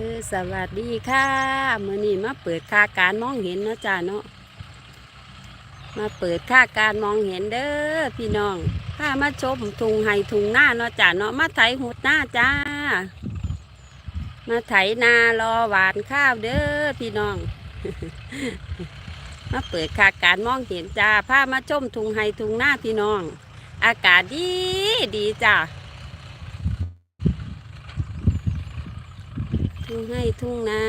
อสวัสดีค่ะมื่อนี้มาเปิดค่าการมองเห็นเนาะจ้าเนาะมาเปิดค่าการมองเห็นเด้อพี่น้องข้ามาชมทุงไห้ทุงหน้าเนาะจ้าเนาะมาไถหุดหน้าจ้า มาไถนารอหวานข้าวเด้อพี่น้อง มาเปิดค่าการมองเห็นจ้าพามาชมทุงไห้ทุงหน้าพี่น้อง อากาศดีดีจ้า ทุ่งให้ทุ่งนา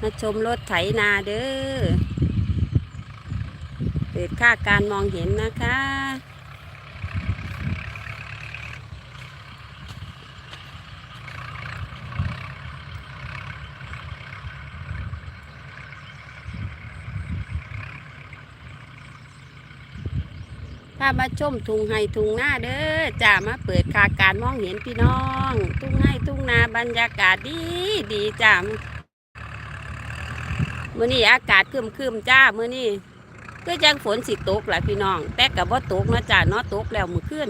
มาชมรถไถนาเด้อ เปิดค่าการมองเห็นนะคะ ถ้ามาชมทุ่งไห้ทุ่งนาเด้อจ้ามาเปิดคาการมองเห็นพี่น้อง ทุ่งไห้ทุ่งนาบรรยากาศดีดีจ้ามื้อนี้อากาศครึมครึมจ้ามื้อนี้ก็ยังฝนสิตกแหละพี่น้อง แต่กับว่าตกนะจ้าเนาะตกแล้วมื้อคืน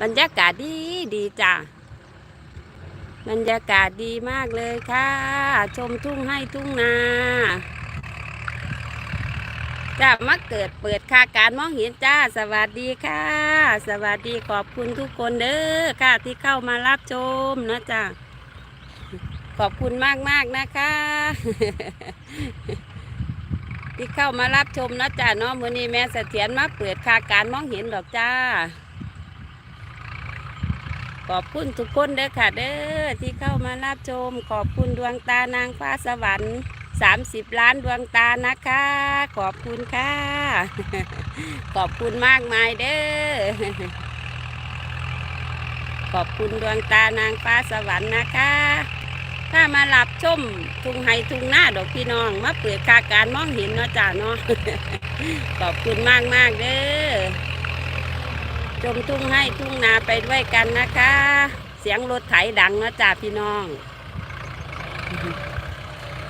บรรยากาศดีดีจ้าบรรยากาศดีมากเลยค่ะ ชมทุ่งไห้ทุ่งนา จ้ามาเกิดเปิดค่าการมองเห็นจ้า สวัสดีค่ะ สวัสดีขอบคุณทุกคนเด้อค่ะที่เข้ามารับชมนะจ้าขอบคุณมากมากนะคะ ที่เข้ามารับชมนะจ้าเนาะมือนี้แม่เสถียรมาเปิดค่าการมองเห็นดอกจ้า ขอบคุณทุกคนเด้อค่ะ เด้อที่เข้ามารับชม ขอบคุณดวงตานางฟ้าสวรรค์ 30 ล้านดวงตานะคะ ขอบคุณค่ะ ขอบคุณมากมายเด้อ ขอบคุณดวงตานางฟ้าสวรรค์นะคะ ถ้ามาหลับชมทุ่งไฮทุ่งหน้าดอกพี่น้อง มาเปิดคาการมองเห็นเนาะจ้าเนาะ ขอบคุณมากมากเด้อ ชมทุ่งให้ทุ่งนาไปด้วยกันนะคะ เสียงรถไถดังเนาะจ้าพี่น้อง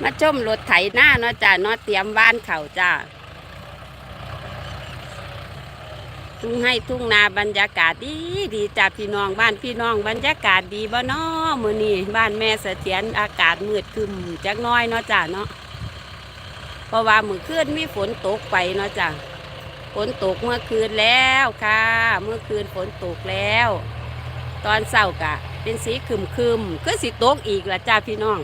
มาชมรถไถหน้าเนาะจ้าเนาะเตรียมบ้านเขาจ้าทุ่งให้ทุ่งนาบรรยากาศดีดีจ้าพี่น้องบ้านพี่น้องบรรยากาศดีบ่เนาะมื้อนี้บ้านแม่เสถียรอากาศมืดคึมจักน้อยเนาะจ้าเนาะเพราะว่ามื้อคืนมีฝนตกไปเนาะจ้าฝนตกเมื่อคืนแล้วค่ะ เมื่อคืนฝนตกแล้ว ตอนเช้ากะ เป็นสีคึมคึมก็สิตกอีกละจ้าพี่น้อง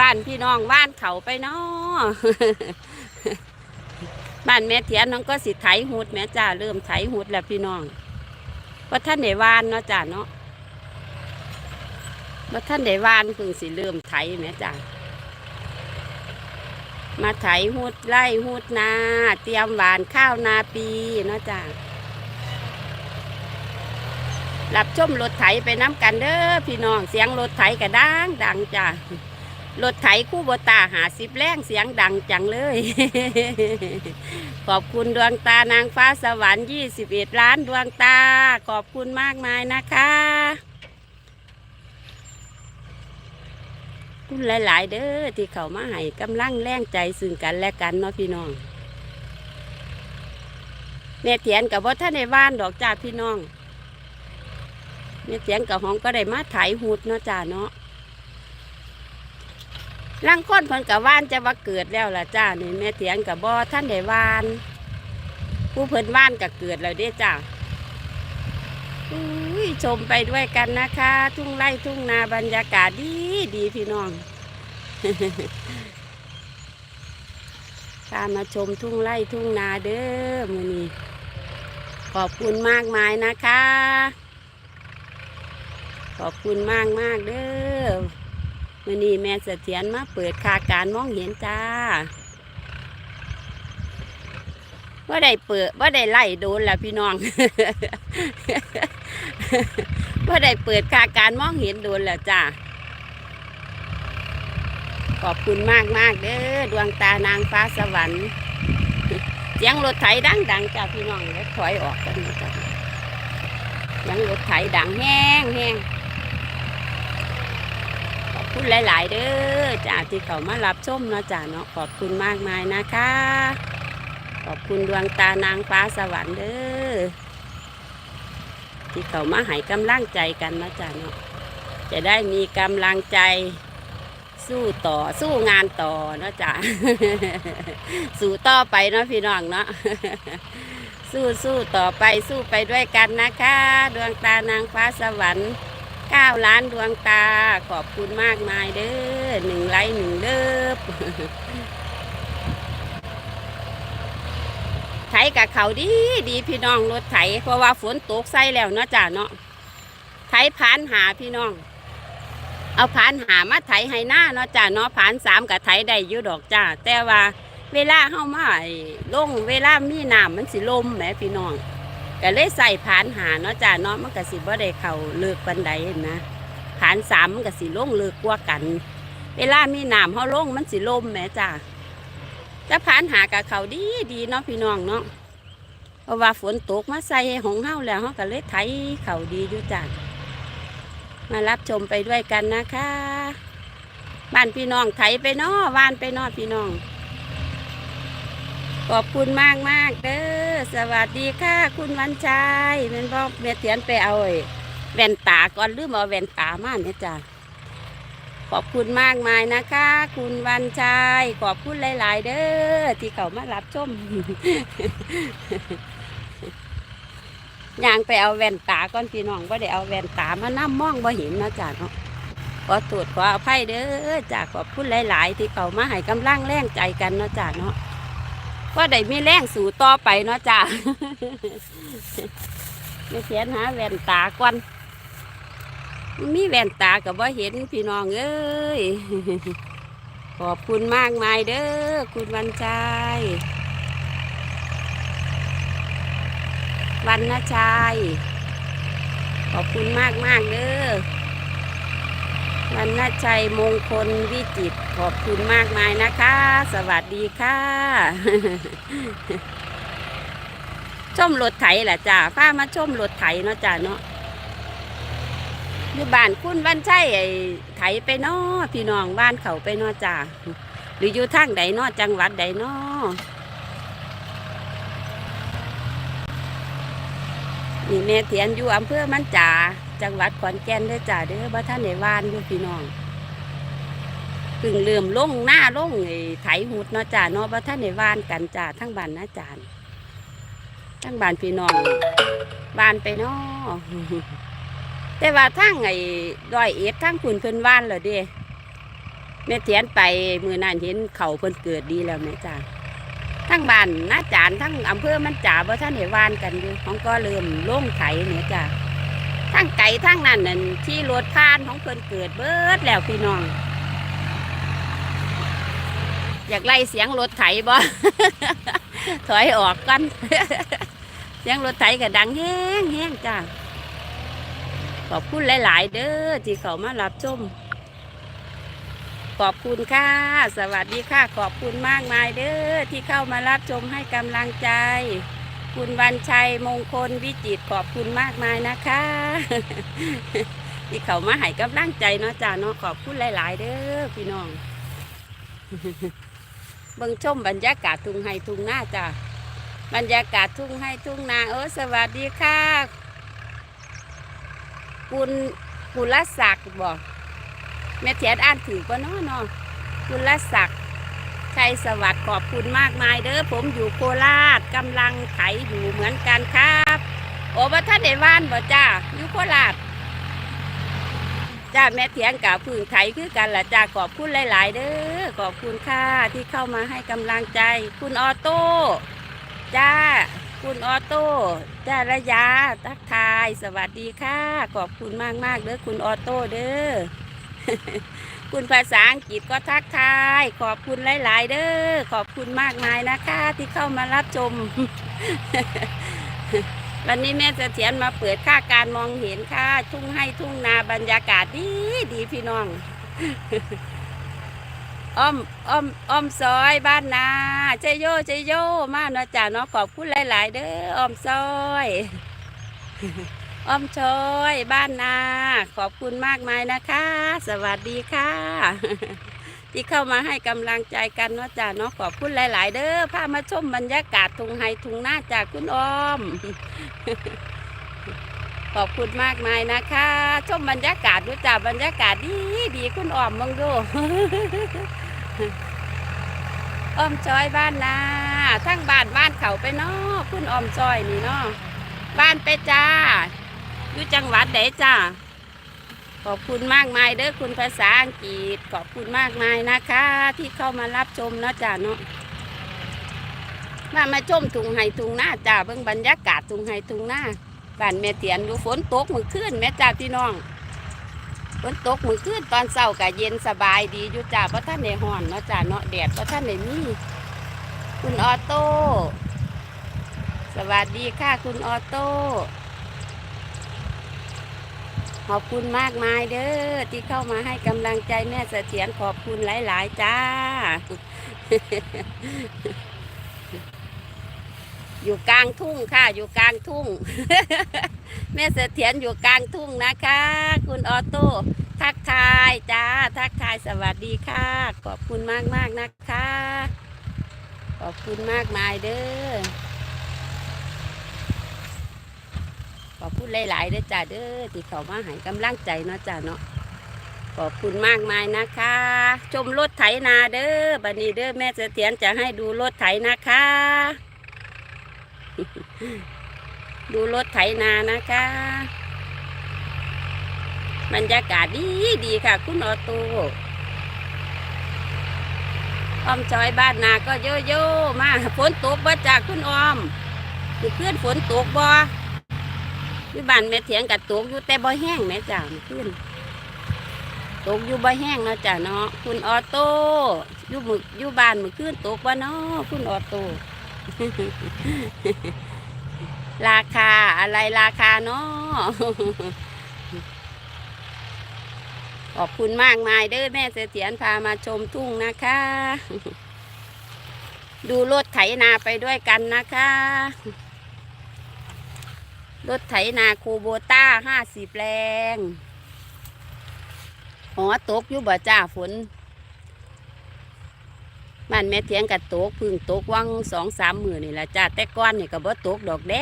บ้านพี่น้องบ้านเขาไปเนาะบ้านแม่เถียนน้องก็สิไถหุดแม่จ้าเริ่มไถหุดแล้วพี่น้องว่าท่านได้วานเนาะจ้าเนาะว่าท่านได้วานเพิ่งสิเริ่มไถแม่จ้ามาไถหุดไร่หุดนา เตรียมหวานข้าวนาปีเนาะจ้ารับชมรถไถไปน้ำกันเด้อพี่น้องเสียงรถไถกระดังดังจ้า รถไถคู่บตาหาสิบแรงเสียงดังจังเลย ขอบคุณดวงตานางฟ้าสวรรค์ยี่สิบเอ็ดล้านดวงตา ขอบคุณมากมายนะคะคุณหลาย ๆ เด้อที่เขามาให้กำลังแรงใจซึ่งกันและกันเนาะพี่น้องแม่เถียนกับว่าท่านในบ้านดอกจ้าพี่น้องแม่เถียนกับห้องก็ได้มาไถหูดเนาะจ้าเนาะ ลังค้นเพิ่นกับว่านจะว่าเกิดแล้วล่ะจ้านี่แม่เถียงกับบ่ท่านได้ว่าน ผู้เพิ่นว่านก็เกิดแล้วเด้จ้าอุ้ยชมไปด้วยกันนะคะ ทุ่งไร่ทุ่งนาบรรยากาศดีดีพี่น้องพามาชมทุ่งไร่ทุ่งนาเด้อมือนี้ขอบคุณมากมายนะคะ ขอบคุณมากมากเด้อ มื่อนี้แม่เสถียรมาเปิดคาการมองเห็นจ้าว่าได้เปิดว่าได้ไล่โดนละพี่น้องว่าได้เปิดคาการมองเห็นโดนแล้วจ้าขอบคุณมากมากเด้อดวงตานางฟ้าสวรรค์เสียงรถไถดังดังจ้าพี่น้องแล้วถอยออกกันนะจ้าเสียงรถไถดังแห้งแห้ง คุณหลาย ๆ เด้อจ้าที่เขามารับชมเนาะจ้าเนาะขอบคุณมากมายนะคะ ขอบคุณดวงตานางฟ้าสวรรค์เด้อที่เขามาให้กำลังใจกันนะจ้ะเนาะจะได้มีกำลังใจสู้ต่อสู้งานต่อเนาะจ้ะสู้ต่อไปเนาะพี่น้องเนาะสู้สู้ต่อไปสู้ไปด้วยกันนะคะ ดวงตานางฟ้าสวรรค์ ก้าล้านดวงตา ขอบคุณมากมายเด้อหนึ่งไลค์หนึ่งเลิฟไถกับเขาดีดีพี่น้องรถไถ เพราะว่าฝนตกใส่แล้วเนาะจ้ะเนาะไถผานหาพี่น้อง เอาผานหามาไถให้หน้าเนาะจ้ะเนาะผานสามกับไถได้อยู่ดอกจ้าแต่ว่าเวลาเฮามาลงเวลามีน้ำมันสิลมแหมพี่น้อง ก็เลยใส่ผานหาเนาะจ้ะเนาะมันก็สิบ่ได้เข้าเลิกปันใดนะผานสามมันก็สิล่งเลิกกว่ากัน เวลามีน้ำเฮาล่งมันสิลมแหมจ้าแต่ผานหากับเขาดีดีเนาะพี่น้องเนาะเพราะว่าฝนตกมาใส่ของเฮาแล้วเฮาก็เลยไถเขาดีอยู่จ้ามารับชมไปด้วยกันนะคะบ้านพี่น้องไถไปนอวานไปนอพี่น้อง ขอบคุณมากมากเด้อสวัสดีค่ะ คุณวันชัยเป็นบอกเมียเถียนไปเอาแว่นตาก่อนลืมเอาแว่นตามาเนี่ยจ้ะขอบคุณมากมายนะคะ คุณวันชัยขอบคุณหลาย ๆ เด้อที่เขามารับชมย่างไปเอาแว่นตาก่อนพี่น้องก็ได้เอาแว่นตามานั่มองบ่เห็นนะจ๊ะเนาะขอตรวจขออภัยเด้อจ้ะขอบคุณหลาย ๆ ที่เขามาให้กำลังแรงใจกันเนาะจ้ะเนาะ ก็ได้มีแรงสู่ต่อไปเนาะจ้ะไม่เขียนหาแว่นตาก่อนมีแว่นตากับว่าเห็นพี่น้องเอ้ยขอบคุณมากมายเด้อคุณวันชัยวันนะชัยขอบคุณมากมากเด้อ วันนชัยมงคลวิจิตขอบคุณมากมายนะคะ สวัสดีค่ะ ชมรถไถแหละจ้าฟ้ามาชมรถไถเนาะจ้าเนาะอยู่บ้านคุณวันชัยไอ้ไถไปเนาะพี่น้องบ้านเขาไปเนาะจ้าหรืออยู่ทางใดเนาะจังหวัดใดเนาะนี่แม่เถียนอยู่อำเภอมันจ่า จังหวัดขอนแก่นเด้จ้าเด้อบ่ท่านในวานอยู่พี่น้องเพึ่งเริ่มลงหน้าลงไอ้ไถหุดเนาะจ้าเนาะบ่ท่านในวานกันจ้าทั้งบ้านนะจานทั้งบ้านพี่น้องบ้านไปเนาะแต่ว่าทั้งไอ้ดอยเอ็ดทั้งคุณเพิ่นว่านเหรอเด้แม่เถียนไปมือนั้นเห็นเขาเพิ่นเกิดดีแล้วแม่จ้าทั้งบ้านนาจานทั้งอำเภอมันจ่าบ่ท่านเห็นวานกันอยู่ของก็เริ่มล่งไถเนี่ยจ้ะ ทั้งไก่ทั้งนั่นนั่นที่รถพานของเพิ่นเกิดเบิดแล้วพี่น้อง อยากไล่เสียงรถไถบ่ ถอยออกกัน เสียงรถไถก็ดังแห้งแห้งจ้ะขอบคุณหลาย ๆ เด้อที่เขามารับชมขอบคุณค่ะ สวัสดีค่ะ ขอบคุณมากมายเด้อที่เข้ามารับชมให้กำลังใจ คุณวันชัยมงคลวิจิตขอบคุณมากมายนะคะที่เขามาให้กำลังใจเนาะจ้าเนาะขอบคุณหลาย ๆ เด้อพี่น้องเบิ่งชมบรรยากาศทุ่งไห้ทุ่งนาจ้าบรรยากาศทุ่งไห้ทุ่งนาเออสวัสดีค่ะ คุณกุลศักดิ์บอกแม่เทียนอ่านถือว่าน้อเนาะคุณละศักดิ์ ชัยสวัสดิ์ขอบคุณมากมายเด้อผมอยู่โคราชกำลังไถอยู่เหมือนกันครับ โอ้บ่ท่านได้านบ่จ้าอยู่โคราชจ้าแม่เทียนกับพึ่งไถคือกันละจ้าขอบคุณหลาย ๆ เด้อขอบคุณค่ะที่เข้ามาให้กำลังใจ คุณออโต้จ้าคุณออโต้จ้าระยะทักทาย สวัสดีค่ะ ขอบคุณมากมากๆเด้อคุณออโต้เด้อ คุณภาษาอังกฤษก็ทักทาย ขอบคุณหลาย ๆ เด้อขอบคุณมากมายนะคะที่เข้ามารับชม วันนี้แม่เสถียรมาเปิดค่าการมองเห็นค่ะ ทุ่งให้ทุ่งนาบรรยากาศดีดีพี่น้อง อ้อมอ้อมอ้อมซอยบ้านนาเจโยเจโย มาเนาะจ้าเนาะขอบคุณหลาย ๆ เด้ออ้อมซอย อ้อมชอยบ้านนา ขอบคุณมากมายนะคะ สวัสดีค่ะ ที่เข้ามาให้กำลังใจกันเนาะจ้าเนาะขอบคุณหลาย ๆ เด้อพามาชมบรรยากาศทุงไฮทุ่งนาจากคุณอ้อม ขอบคุณมากมายนะคะ ชมบรรยากาศดูจ้าบรรยากาศดีดีคุณอ้อมมึงดูอ้อมจอยบ้านนาทั้งบ้านบ้านเขาไปเนาะคุณอ้อมจอยนี่เนาะบ้านไปจ้า อยู่จังหวัดไหนจ้าขอบคุณมากมายเด้อคุณภาษาอังกฤษขอบคุณมากมายนะคะ ที่เข้ามารับชมเนาะจ้าเนาะมามาชมถุงไห้ถุงหน้าจ้าเบิ่งบรรยากาศถุงไห้ถุงหน้าบ้านแม่เตียนดูฝนตกมือขึ้นแม่จ้าพี่น้องฝนตกมือขึ้นตอนเช้าก็เย็นสบายดีอยู่จ้าเพราะท่านในห้อนเนาะจ้าเนาะแดดเพราะท่านในมีคุณออโต้สวัสดีค่ะคุณออโต้ ขอบคุณมากมายเด้อที่เข้ามาให้กำลังใจแม่เสถียรขอบคุณหลาย ๆ จ้า อยู่กลางทุ่งค่ะ อยู่กลางทุ่ง แม่เสถียรอยู่กลางทุ่งนะคะ คุณออโต้ทักทายจ้า ทักทายสวัสดีค่ะ ขอบคุณมากมากๆนะคะ ขอบคุณมากมายเด้อ ขอบคุณหลายๆเด้อจ้าเด้อที่เขามาให้กำลังใจเนาะจ้าเนาะขอบคุณมากมายนะคะ ชมรถไถนาเด้อบันนี้เด้อแม่เสถียรจะให้ดูรถไถนะคะ ดูรถไถนานะคะ บรรยากาศดีดีค่ะ คุณออต้ออมจอยบ้านนาก็โยโย่มาฝนตกบ่จากคุณออมคือเพื่อนฝนตกบ่ ที่บ้านแม่เถียงกับตกอยู่แต่บ่แห้งแม่จ้าเมื่อคืนตกอยู่บ่แห้งเนาะจ้าเนาะคุณออโต้อยู่มึกอยู่บ้านเมื่อคืนตกบ่เนาะคุณออโต้ราคาอะไรราคาเนาะขอบคุณมากมายเด้อแม่เสถียรพามาชมทุ่งนะคะ ดูรถไถนาไปด้วยกันนะคะ รถไถนาคูโบต้าห้าสิบแรงหอตกอยู่บ่จ้าฝนบ้านแม่เทียงกับตกพึ่งตกวังสองสามหมือนี่แหละจ้าแต่ก้อนนี่ก็บ่ตกดอกแด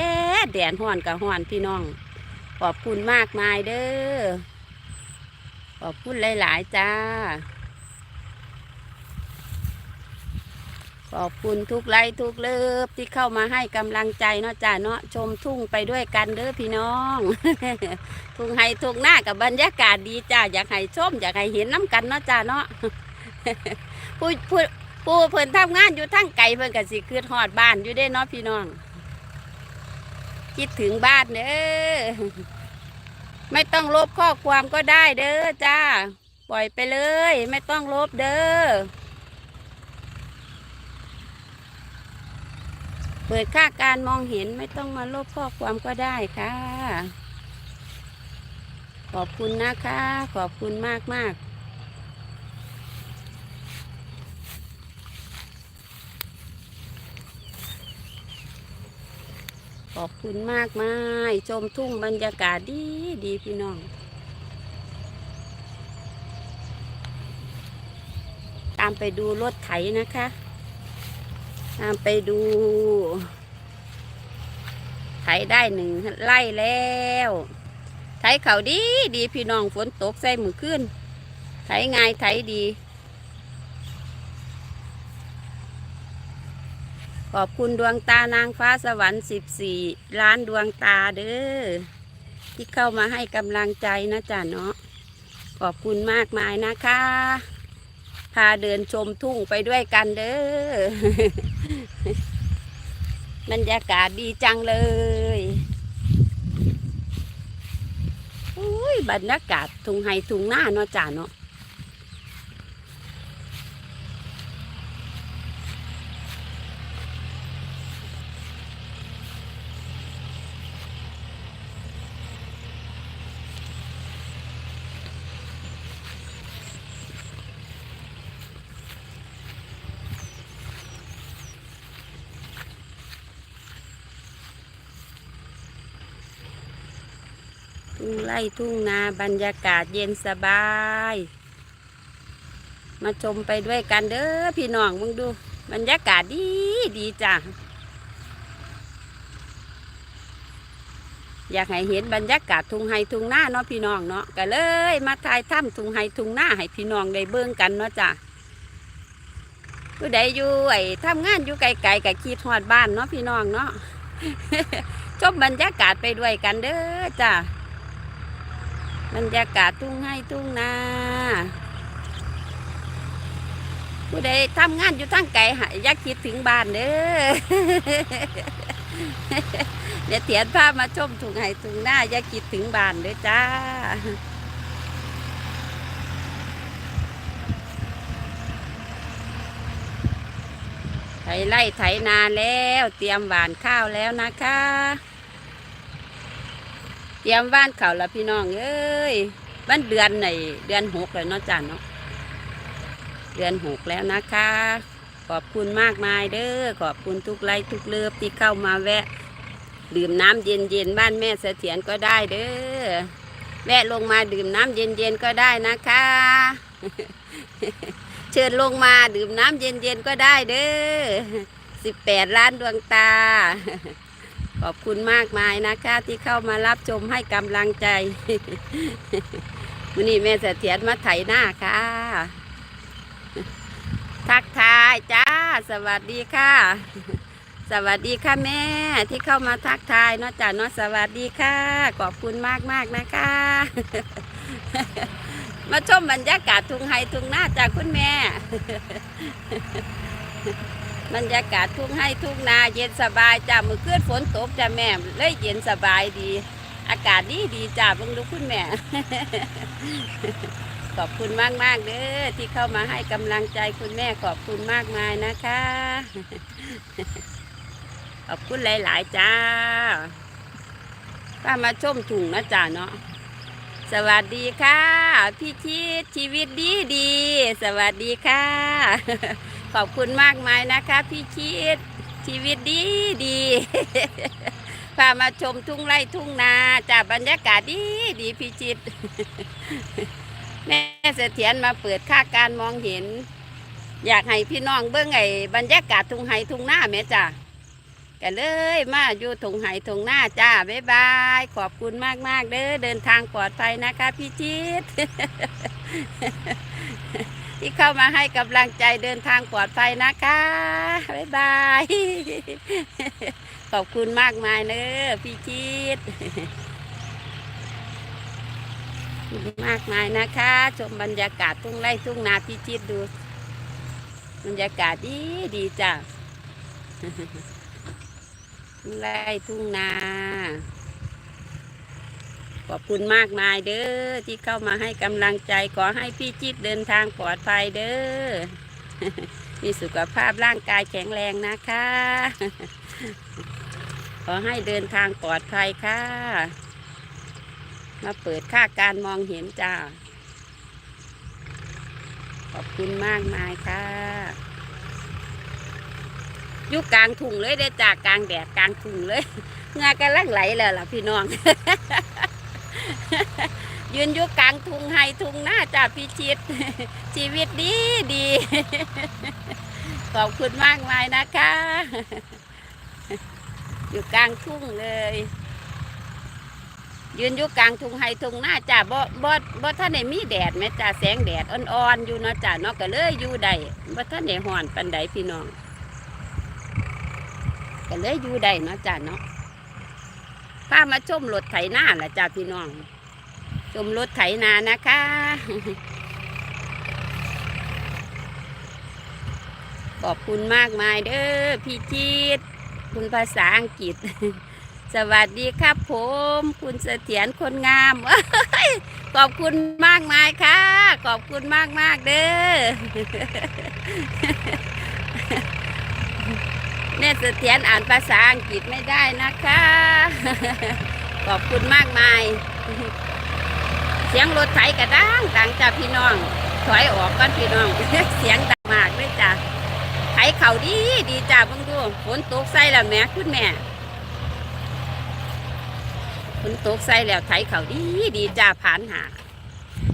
ดแดดห้อนกับห้อนพี่น้อง ขอบคุณมากมายเด้อขอบคุณหลาย ๆ จ้า ขอบคุณทุกไลค์ทุกเลิฟที่เข้ามาให้กำลังใจเนาะจ้าเนาะชมทุ่งไปด้วยกันเด้อพี่น้อง ทุ่งให้ทุ่งหน้ากับบรรยากาศดีจ้าอยากให้ชม อยากให้เห็นน้ำกันเนาะจ้าเนาะผู้ผู้ผู้เพิ่นทำงานอยู่ทั้งไกลเพิ่นก็สิคืดฮอดบ้านอยู่ได้เนาะพี่น้อง คิดถึงบ้านเด้อไม่ต้องลบข้อความก็ได้เด้อจ้า ปล่อยไปเลย ไม่ต้องลบเด้อ เปิดค่าการมองเห็นไม่ต้องมาลบข้อความก็ได้ค่ะ ขอบคุณนะคะ ขอบคุณมากมากขอบคุณมากมายชมทุ่งบรรยากาศดีดีพี่น้องตามไปดูรถไถนะคะ ตามไปดูไถได้หนึ่งไล่แล้วไถเขาดีดีพี่น้องฝนตกใส่มือขึ้นไถง่ายไถดี ขอบคุณดวงตานางฟ้าสวรรค์สิบสี่ล้านดวงตาเด้อที่เข้ามาให้กำลังใจนะจ๊ะเนาะขอบคุณมากมายนะคะ พาเดินชมทุ่งไปด้วยกันเด้อ บรรยากาศดีจังเลยอุ้ยบรรยากาศทุ่งไฮทุ่งหน้าเนาะจ้าเนาะ ไร่ทุ่งนาบรรยากาศเย็นสบาย มาชมไปด้วยกันเด้อพี่น้องมึงดู บรรยากาศดีดีจ้ะอยากให้เห็นบรรยากาศทุ่งไฮทุ่งหน้าเนาะพี่น้องเนาะก็เลย มาถ่ายถ้ำทุ่งไฮทุ่งหน้าให้พี่น้องได้เบิ่งกันเนาะจ้ะผู้ใดอยู่ไอ้ทำงานอยู่ไกลๆกับขีดฮอดบ้านเนาะพี่น้องเนาะชมบรรยากาศไปด้วยกันเด้อจ้ะ บรรยากาศทุ่งไฮทุ่งนาผู้ใดทำงานอยู่ทางไกลหาอยากคิดถึงบ้านเด้อเดี๋ยวเถียนพามาชมทุ่งไฮทุ่งนาอย่าคิดถึงบ้านเด้อจ้าไถไร่ไถนาแล้ว เตรียมหวานข้าวแล้วนะคะ ตรียมหว่านเขาแล้วพี่น้องเอ้ยวันเดือนไหนเดือนหกเลยเนาะจ้าเนาะเดือนหกแล้วนะคะ ขอบคุณมากมายเด้อขอบคุณทุกไลค์ทุกเลือบที่เข้ามาแวะ ดื่มน้ำเย็นๆบ้านแม่เสถียรก็ได้เด้อแวะลงมาดื่มน้ำเย็นๆก็ได้นะคะ เชิญลงมาดื่มน้ำเย็นๆก็ได้เด้อสิบแปดล้านดวงตา ขอบคุณมากมายนะคะ ที่เข้ามารับชมให้กำลังใจวันนี้แม่เสถียรมาไถหน้าค่ะ ทักทายจ้า สวัสดีค่ะ สวัสดีค่ะแม่ที่เข้ามาทักทายนาะจ้าเนาะสวัสดีค่ะ ขอบคุณมากมากนะคะ มาชมบรรยากาศทุ่งไฮทุ่งนาจากคุณแม่ บรรยากาศทุ่งไฮทุ่งนาเย็นสบายจ้ามือคืนฝนตกจ้าแม่เลยเย็นสบายดี อากาศดีดีจ้าเบิ่งดูคุณแม่ ขอบคุณมากมากเด้อที่เข้ามาให้กำลังใจคุณแม่ขอบคุณมากมายนะคะ ขอบคุณหลาย ๆ จ้าป้ามาชมถุงนะจ้าเนาะสวัสดีค่ะ พี่ชิดชีวิตดีดี สวัสดีค่ะ ขอบคุณมากมายนะคะพี่ชิดชีวิตดีดีพามาชมทุ่งไร่ทุ่งนาจากบรรยากาศดีดีพี่ชิดแม่เสถียรมาเปิดค่าการมองเห็น อยากให้พี่น้องเบิ้องไอ้บรรยากาศทุ่งไห้ทุ่งนาแม่จ้าก็เลยมาอยู่ทุ่งไห้ทุ่งนาจ้าบ๊ายบาย ขอบคุณมากมากๆเด้อเดินทางปลอดภัยนะคะพี่ชิด ที่เข้ามาให้กำลังใจเดินทางปลอดภัยนะคะ บ๊ายบาย ขอบคุณมากมายเด้อพี่ชิดมากมายนะคะ ชมบรรยากาศทุ่งไร่ทุ่งนาพี่ชิดดู บรรยากาศดีดีจ้ะทุ่งไร่ทุ่งนา ขอบคุณมากมายเด้อที่เข้ามาให้กำลังใจขอให้พี่จิตเดินทางปลอดภัยเด้อมีสุขภาพร่างกายแข็งแรงนะคะ ขอให้เดินทางปลอดภัยค่ะ มาเปิดค่าการมองเห็นจ้า ขอบคุณมากมายค่ะอยู่กลางทุ่งเลยได้จากกลางแดดกลางทุ่งเลยงากำลังไหลแล้วล่ะพี่น้อง ยืนอยู่กลางทุงไฮทุงหน้าจ่าพิชิต ชีวิตดีดี ขอบคุณมากมายนะคะ อยู่กลางทุ่งเลย ยืนอยู่กลางทุงไฮทุงหน้าจ่าบ่บ่บ่ท่านไหนมีแดดแม้จ่าแสงแดดอ่อนๆอยู่เนาะจ่าเนาะก็เลยอยู่ได้บ่ท่านไหนห่อนปันใดพี่น้องก็เลยอยู่ได้เนาะจ่าเนาะ พามาชมรถไถนาแหละจ้าพี่น้อง ชมรถไถนานะคะ ขอบคุณมากมายเด้อพี่จีดคุณภาษาอังกฤษ สวัสดีครับผม คุณเสถียรคนงาม ขอบคุณมากมายค่ะ ขอบคุณมากมากเด้อ เนตเสถียรอ่านภาษาอังกฤษไม่ได้นะคะ ขอบคุณมากมาย เสียงรถไถกระดังดังจ้าพี่น้อง ถอยออกก่อนพี่น้อง เสียงดังมากเลยจ้าไถเข่าดีดีจ้าเบังดูฝนตกใส่แล้วแม่คุณแม่ฝนตกใส่แล้วไถเข่าดีดีจ้าผ่านหา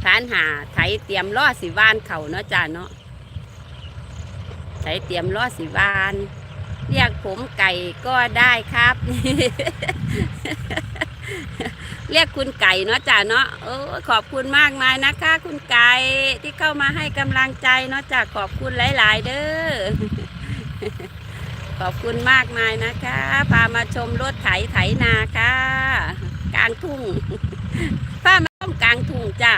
ผ่านหาไถเตรียมล้อสิวานเข่าเนาะจ้าเนาะไถเตรียมล้อสิวาน เรียกผมไก่ก็ได้ครับ เรียกคุณไก่เนาะจ้ะเนาะโอ้ขอบคุณมากมายนะคะ คุณไก่ที่เข้ามาให้กำลังใจเนาะจ้ะขอบคุณหลาย ๆ เด้อขอบคุณมากมายนะคะ พามาชมรถไถไถนาค่ะ กลางทุ่งพามาชมกลางทุ่งจ้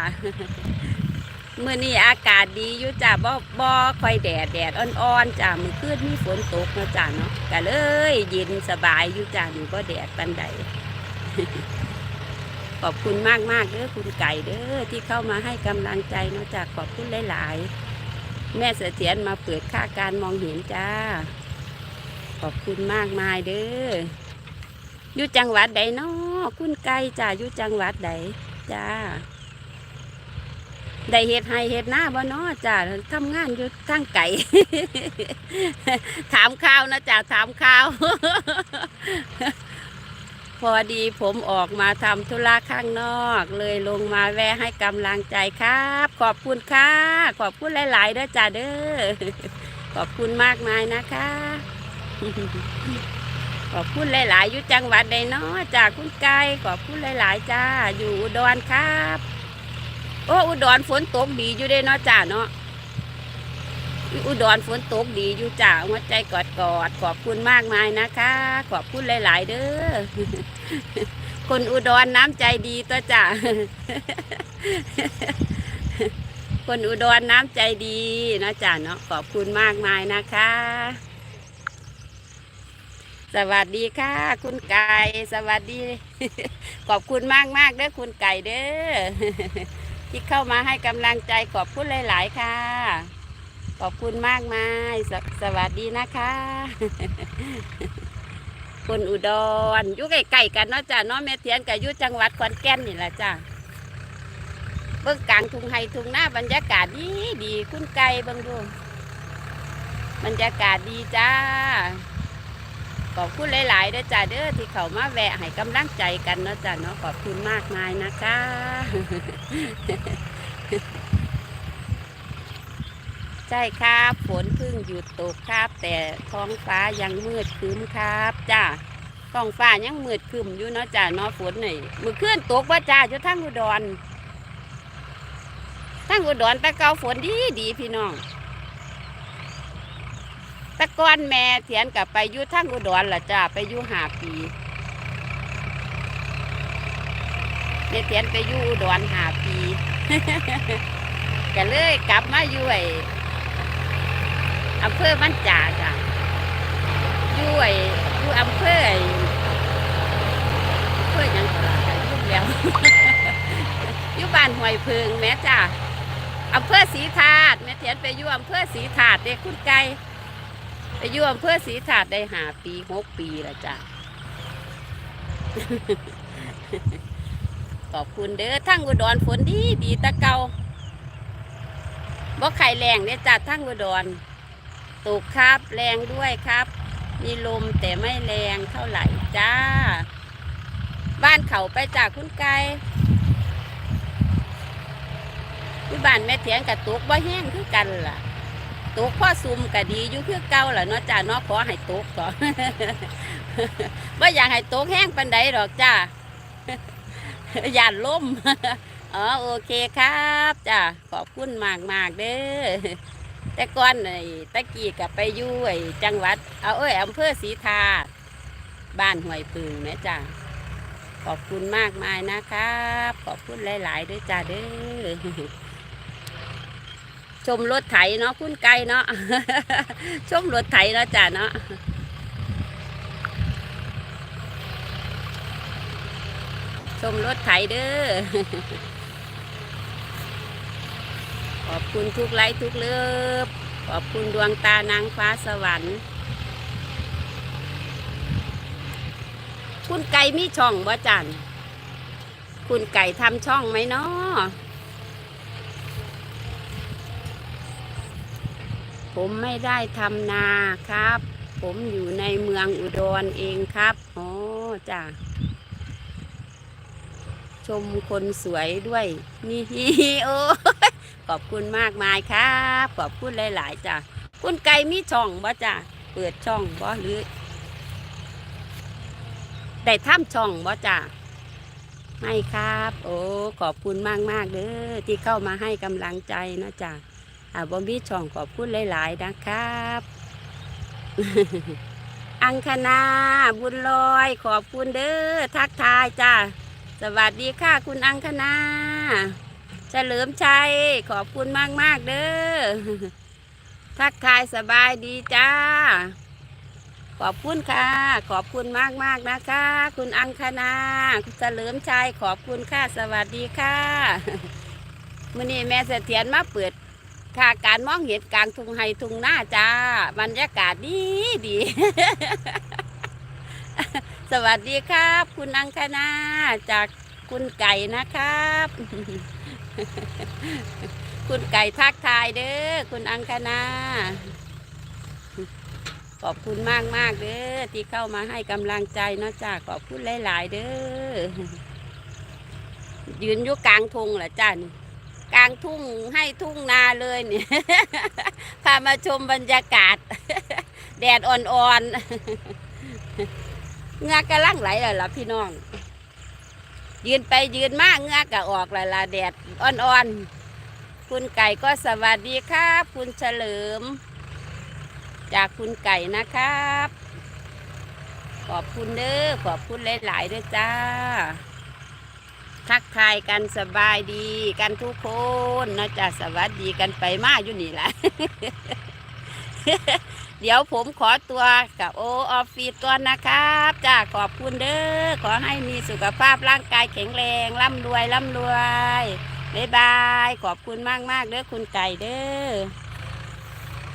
ะมื่อนี้อากาศดีอยู่จ้ะบ่บ่ค่อยแดดแดดอ่อนๆจ้ะมือคืนมีฝนตกนะจ้ะเนาะก็เลยเย็นสบายอยู่จ้ะนี่บ่แดดปันใดขอบคุณมากมากเด้อคุณไก่เด้อที่เข้ามาให้กำลังใจเนาะจ้ะขอบคุณหลายๆ แม่เสถียรมาเปิดค่าการมองเห็นจ้า ขอบคุณมากมายเด้ออยู่จังหวัดใดเนาะคุณไก่จ้าอยู่จังหวัดใดจ้า ได้เฮ็ดให้เฮ็ดหน้าบ่เนาะจ้าทำงานอยู่ทางไก่ ถามข่าวนะจ้าถามข่าว พอดีผมออกมาทำธุระข้างนอก เลยลงมาแวะให้กำลังใจครับ ขอบคุณค่ะ ขอบคุณหลายๆเด้อจ้าเด้อขอบคุณมากมายนะคะ ขอบคุณหลายๆอยู่จังหวัดใดเนาะจากคุณไก่ขอบคุณหลาย ๆ จ้า อยู่อุดรครับ โอ้อุดรฝนตกดีอยู่เด้เนาะจ้าเนาะอุดรฝนตกดีอยู่จ้าหัวใจกอดกอดๆขอบคุณมากมายนะคะ ขอบคุณหลาย ๆ เด้อคนอุดรน้ำใจดีตัวจ้าคนอุดรน้ำใจดีเนาะจ้าเนาะขอบคุณมากมายนะคะ สวัสดีค่ะ คุณไก่สวัสดี ขอบคุณมากมากเด้อคุณไก่เด้อ ที่เข้ามาให้กำลังใจขอบคุณหลาย ๆ ค่ะ ขอบคุณมากมายสสวัสดีนะคะ คนอุดรอยู่ใกล้ๆกันเนาะจ้ะเนาะแม่เทียนกับอยู่จังหวัดขอนแก่นนี่แหละจ้ะเบื้องกลางทุ่งไฮทุ่งหน้าบรรยากาศดีดีคุณไก่เบิ่งดูบรรยากาศดีจ้า ขอบคุณหลายๆเด้อจ้าเด้อที่เขามาแวะให้กำลังใจกันเนาะจ้าเนาะขอบคุณมากมายนะคะใช่ครับฝนเพิ่งหยุดตกครับ แต่ท้องฟ้ายังมืดครึ้มครับจ้าท้องฟ้ายังมืดครึ้มอยู่เนาะจ้าเนาะฝนหนี่มือขึ้นตกว่าจ้าอยู่ทั้งอุดรทั้งอุดรแตะเกาฝนดีดีพี่น้อง ตะก้อนแม่เถียนกับไปอยู่ทั้งอุดรล่ะจ้าไปอยู่หาปีแม่เถียนไปอยู่อุดรหาปีก็เลยกลับมาอยู่ไออำเภอบ้านจ่าจ้ะอยู่ไออยู่อำเภอไอ้อำเภอยังก็ล่ะจ้ะยุ่งแล้วอยู่บ้านห้วยพิงแม่จ้าอำเภอศรีธาตุแม่เถียนไปอยู่อำเภอศรีธาตุเด็กคุณไก่ ไปยู่อำเภอศรีถาดได้หาปีหกปีล้วจ้ะ ขอบคุณเด้อทั้งอุดรฝนดีดีตะเกาบ่ไข่แรงเนี่ยจ้ะทั้งอุดรตกครับแรงด้วยครับ มีลมแต่ไม่แรงเท่าไหร่จ้า บ้านเขาไปจากคุณไก่ที่บ้านแม่เถียงกับตกบ่แห้งคือกันล่ะ ตกพ่อซุ่มก็ดีอยู่คือเก่าแหละเนาะจ้าเนาะขอให้ตกก่อนว่าอยากให้ตกแห้งปันใดหรอกจ้าอย่าล่มอ๋อโอเคครับจ้าขอบคุณมากมากเด้อแต่ก่อนไอ้ตะกี้กับไปอยู่ไอ้จังหวัดเอาเอ้ยอำเภอศรีธาบ้านห้วยปึงแม่จ้าขอบคุณมากมายนะครับ ขอบคุณหลาย ๆ ด้วยจ้าเด้อ ชมรถไถเนาะคุณไก่เนาะชมรถไถเนาะจ้ะเนาะชมรถไถเด้อขอบคุณทุกไลค์ทุกเลิฟขอบคุณดวงตานางฟ้าสวรรค์คุณไก่มีช่องบ่จันคุณไก่ทำช่องไหมเนาะ ผมไม่ได้ทำนาครับ ผมอยู่ในเมืองอุดรเองครับ อ๋อจ้ะ ชมคนสวยด้วย นี่โอ้ขอบคุณมากมายครับ ขอบคุณหลาย ๆ จ้ะ คุณไก่มีช่องบ่จ้ะ เปิดช่องบ่หรือ ได้ทำช่องบ่จ้ะให้ครับ โอ้ ขอบคุณมากมากๆเด้อที่เข้ามาให้กำลังใจนะจ๊ะ อ่าบอมบี้ช่องขอบคุณหลาย ๆ นะครับ อังคณาบุญลอยขอบคุณเด้อทักทายจ้าสวัสดีค่ะคุณอังคณาเฉลิมชัยขอบคุณมากมากๆเด้อทักทายสบายดีจ้า ขอบคุณค่ะ ขอบคุณมากมากๆนะคะ คุณอังคณาคุณเฉลิมชัยขอบคุณค่ะสวัสดีค่ะมื่อนี้แม่เสถียรมาเปิด ค่าการมองเห็นกลางทุ่งไฮทุ่งหน้าจ้าบรรยากาศดีดี สวัสดีครับ คุณอังคณาจากคุณไก่นะครับ คุณไก่ทักทายเด้อคุณอังคณาขอบคุณมากมากเด้อที่เข้ามาให้กำลังใจเนาะจ้าขอบคุณหลาย ๆ เด้อยืนอยู่กลางทุงเหรอจ้านี่ กลางทุ่งให้ทุ่งนาเลยเนี่ยพามาชมบรรยากาศ แดดอ่อนๆเงือกกำลังไหลเลยล่ะพี่น้อง ยืนไปยืนมาเงือกก็ออกแล้วล่ะแดดอ่อนๆ คุณไก่ก็สวัสดีครับ คุณเฉลิม จากคุณไก่นะครับ ขอบคุณเด้อขอบคุณหลายๆด้วยจ้า ทักทายกันสบายดีกันทุกคนนะจ๊ะสวัสดีกันไปมาอยู่นี่แหละเดี๋ยวผมขอตัวกับโอออฟฟิศก่อนนะครับจ้าขอบคุณเด้อขอให้มีสุขภาพร่างกายแข็งแรงร่ำรวยร่ำรวยบ๊ายบายขอบคุณมากมากเด้อคุณไก่เด้อ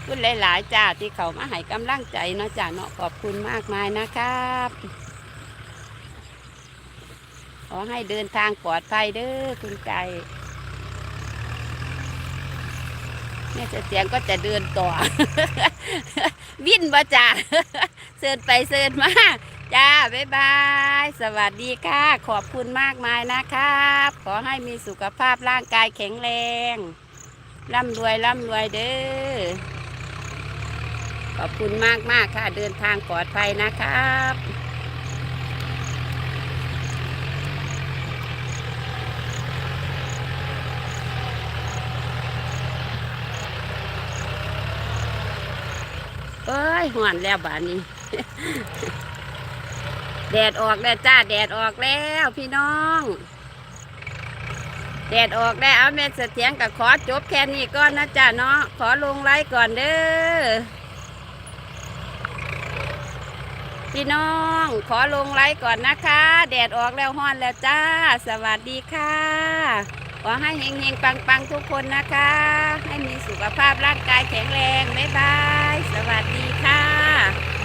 คุณหลาย ๆ จ้าที่เขามาให้กำลังใจเนาะจ้าเนาะขอบคุณมากมายนะครับ ขอให้เดินทางปลอดภัยเด้อคุณไก่แม่จะเสียงก็จะเดินต่อ วิ่นบ่จ้าเสินไปเสินมาจ้า บ๊ายบาย สวัสดีค่ะ ขอบคุณมากมายนะครับ ขอให้มีสุขภาพร่างกายแข็งแรง ร่ำรวย ร่ำรวยเด้อ ขอบคุณมากมากค่ะ เดินทางปลอดภัยนะครับ ยหวนแล้วบ้านนี้ แดดออกแล้วจ้า แดดออกแล้วพี่น้อง แดดออกแล้วเอาแม่เสถียงกับขอจบแค่นี้ก่อนนะจ้าเนาะขอลงไลค์ก่อนเด้อพี่น้อง ขอลงไลค์ก่อนนะคะ แดดออกแล้วห้อนแล้วจ้า สวัสดีค่ะ ขอให้เฮงๆ ปังๆ ทุกคนนะคะ ให้มีสุขภาพร่างกายแข็งแรง บ๊ายบาย สวัสดีค่ะ